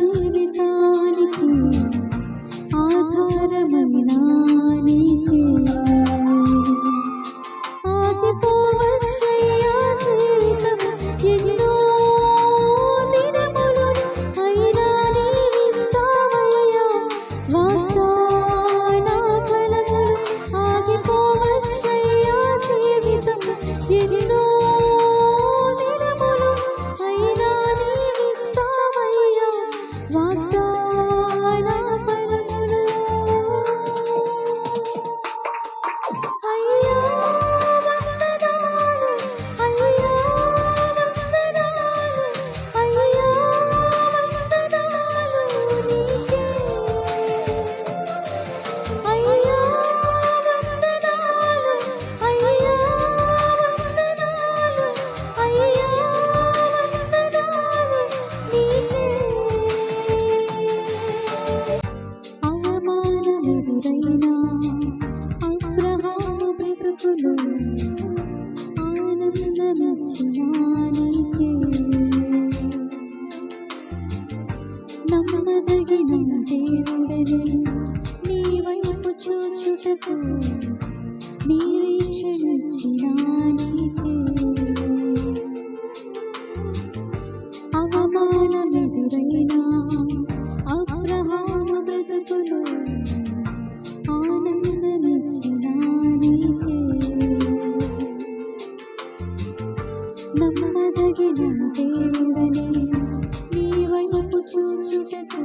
Jesus. నీ వైపు చూచుటకు నిరీక్షించినానికే అవమానమెదురైనా అబ్రహామ బ్రతుకులో ఆనందమిచ్చినానికే నమ్మదగిన దేవుడనే నీ వైపు చూచుటకు